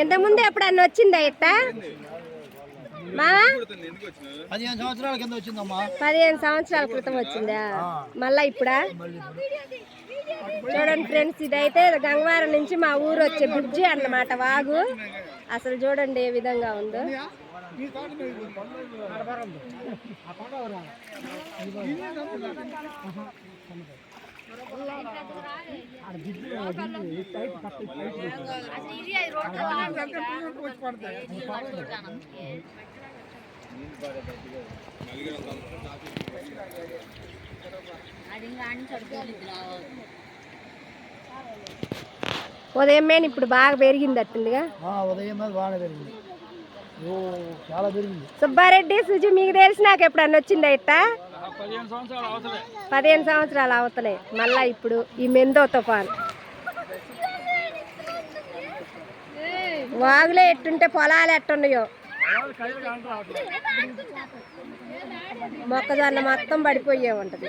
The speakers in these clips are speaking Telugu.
ఇంతకుముందు ఎప్పుడన్నా వచ్చిందా ఇట్ట? పదిహేను సంవత్సరాల కింద వచ్చిందమ్మా. పదిహేను సంవత్సరాల క్రితం వచ్చిందా? మళ్ళా ఇప్పుడా? చూడండి ఫ్రెండ్స్ ఇదైతే గంగవారం నుంచి మా ఊరు వచ్చే బ్రిడ్జి అన్నమాట వాగు. అసలు చూడండి ఏ విధంగా ఉందో. ఉదయం మేన ఇప్పుడు బాగా పెరిగింది అట్టుందిగా? ఉదయం బాగానే పెరిగింది. చాలా పెరిగింది. సుబ్బారెడ్డి సుజి మీకు తెలిసి నాకు ఎప్పుడన్నా వచ్చిందా ఇట్ట? పదిహేను సంవత్సరాలు అవతలే. మళ్ళా ఇప్పుడు ఈ మెందో తుఫాన్. వాగులే ఎట్టుంటే పొలాలు ఎట్టున్నాయో. మొక్కజొన్న మొత్తం పడిపోయే ఉంటది.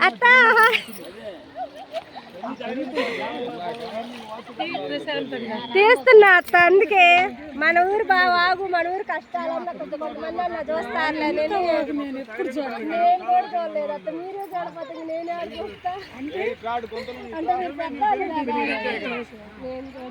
అత్త! తీస్తున్నా అత్త అందుకే. మన ఊరు బాగా మన ఊరు కష్టాలన్నా కొంచెం కొంతమంది అన్న చూస్తారులే. నేను నేను కూడా చూడలేదు అత్త. మీరే చూడకపోతే నేనే చూస్తా? అంటే మీరు కదా. నేను కూడా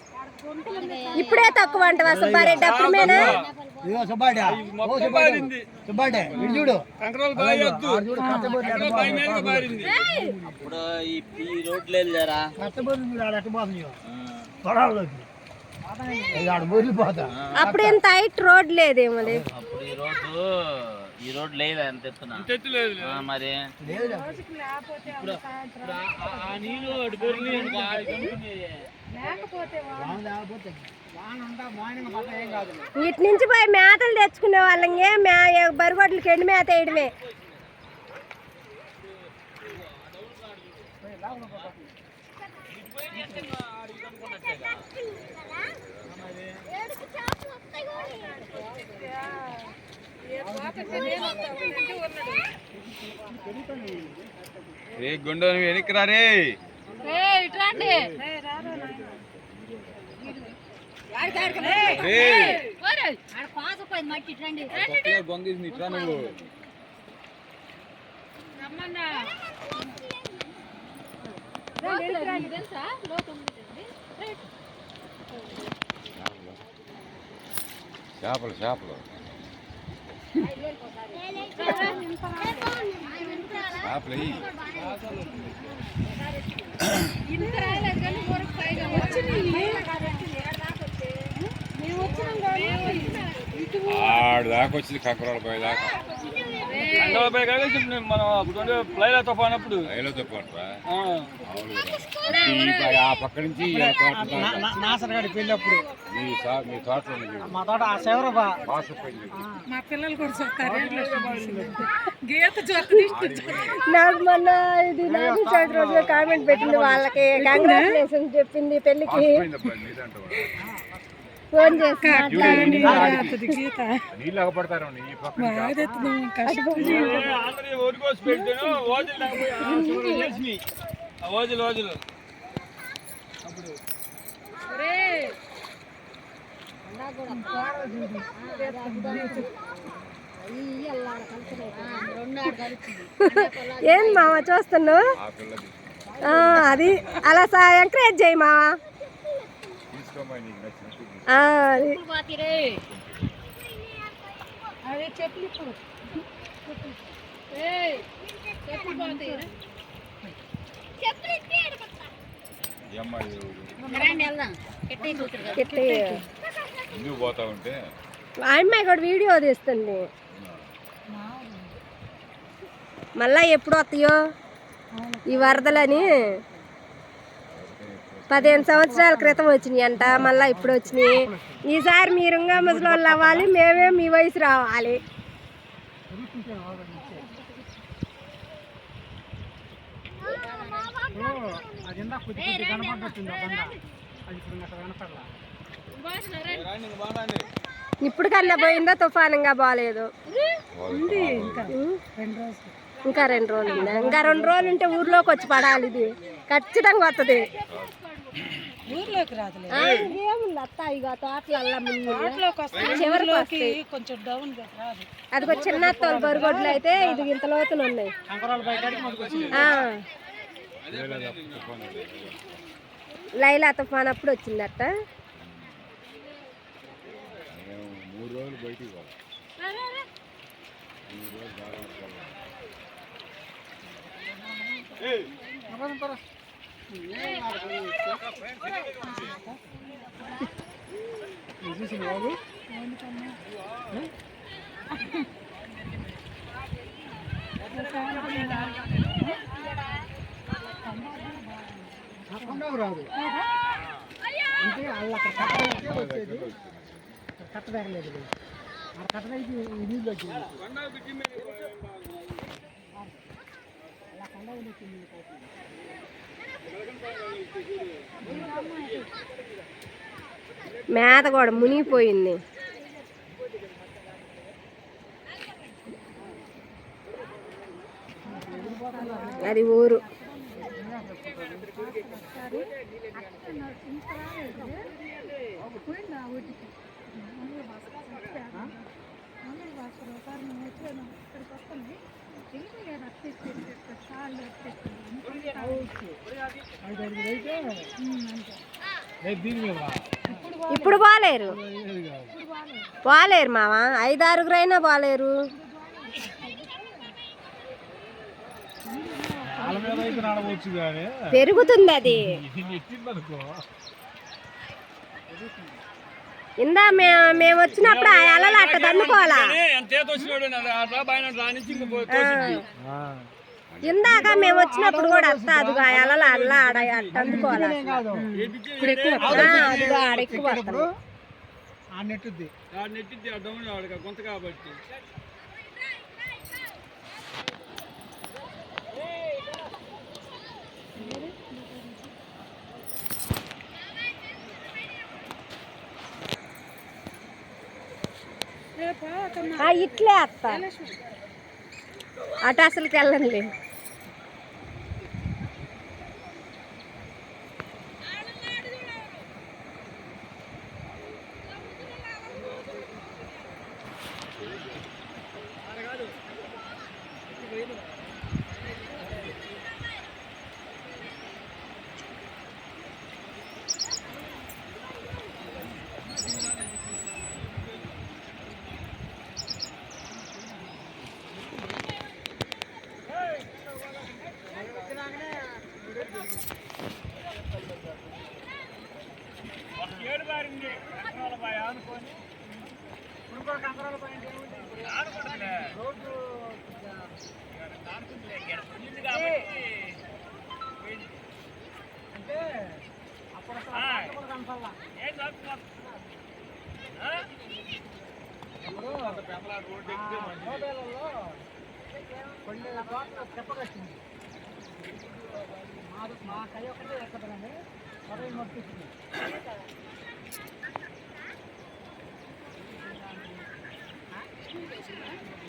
ఇప్పుడే తక్కువ అంటవా సుబ్బారెడ్డి? సుబ్బాడా. ఓ సుబ్బాడు. సుబ్బాడే, చూడు. వద్దు. ఈ ఆడ పోతుంది. ఇక ఆడ మురిగిపోతా. అప్పుడు ఇంత హైట్ రోడ్ లేదేమో లేదు అప్పుడు ఈ రోడ్డు ఈ రోడ్ లేదు ఎంత ఎత్తున మరి. ఆ నీళ్ళు ఇటు నుంచి పోయి మేతలు తెచ్చుకునే వాళ్ళం. ఏ మే బరిగొడ్లకి ఎండు మేత వేయడమే. రే గుండె వెనక్కి రా రే. రే ఒక్కొక్కలే బొంగేసి ఇట్రా నువ్వు చేపలు చేపలు చేపలు ఎయ్యి. ఆడు దాకా వచ్చింది కంకరాల పై దాకా. ఆ. పక్క నుంచి ఈ తోట దాకా. నాసరగాడి పెళ్ళప్పుడు మీ తా- మీ తోటలో ఉంది చూడు. మా తోట ఆ శివరబా బాసపల్లి. నాకు మొన్న ఇది నాని చవితి రోజు కామెంట్ పెట్టింది వాళ్ళకి కంగ్రాచులేషన్ చెప్పింది నీదంటావా? ఫోన్ చేసి ఓజులు ఓజులు ఏం మామ చూస్తున్నావు? ఆ పిల్లది ఆ, అది అలా సా ఎంకరేజ్ చేయి మామ అది. అమ్మాయి కూడా వీడియో తీస్తుంది. మళ్ళా ఎప్పుడు వస్తాయో? ఈ వరదలని. పదిహేను సంవత్సరాల క్రితం వచ్చినాయి అంట మళ్ళీ ఇప్పుడు వచ్చినాయి. ఈసారి మీరు ఇంకా ముసలోళ్ళు అవ్వాలి మేమే మీ వయసు రావాలి. ఇప్పుడు ఇంకా కన్నా పోయిందో తుఫానంగా బాగాలేదు ఉంది ఇంకా రెండు రోజులు. ఇంకా రెండు రోజులు ఉంటే ఊర్లోకి వచ్చి పడాలి ఇది. ఖచ్చితంగా వస్తుంది ఊర్లోకి రాదులే. ఏముంది అత్త ఇక కొంచెం డౌన్ రాదు. అది ఒక చిన్న తోలు బరుగొడ్లు అయితే ఇది ఇంత లోతులు ఉన్నాయి. లైలా తుఫాన్ అప్పుడు వచ్చింది అత్త మేము మూడు రోజులు బయటికి పోవాలి మూడు రోజులు రాదు అంటే వాళ్ళు అక్కడ కట్టడానికి వచ్చేది ఇక్కడ కట్టదగలేదు అక్కడ కట్టదగి ఈ నీళ్ళు వచ్చేది మేత కూడా మునిగిపోయింది. అది ఊరు. ఐదు ఇప్పుడు కాదు. బాలేరు మామ ఐదారుగురైనా కానీ పెరుగుతుంది అది ఇది మేము మేము వచ్చినప్పుడు ఆ అలలు అట్ట తోసిద్ది. ఇందాక మేము వచ్చినప్పుడు కూడా అత్త అదిగో ఆ అలలు అల్ల ఆడ అట్ట అందుకోవాలా? నెట్టుద్ది. ఆ నెట్టిద్ది ఆ డౌన్ కాబట్టి. ఇట్లే అత్త. అటు అసలుకి వెళ్ళండి కొన్ని చోట్ల చెప్పగచ్చింది మా మా కై ఒకటే ఎక్కదండి పదవి నొప్పించింది Thank you.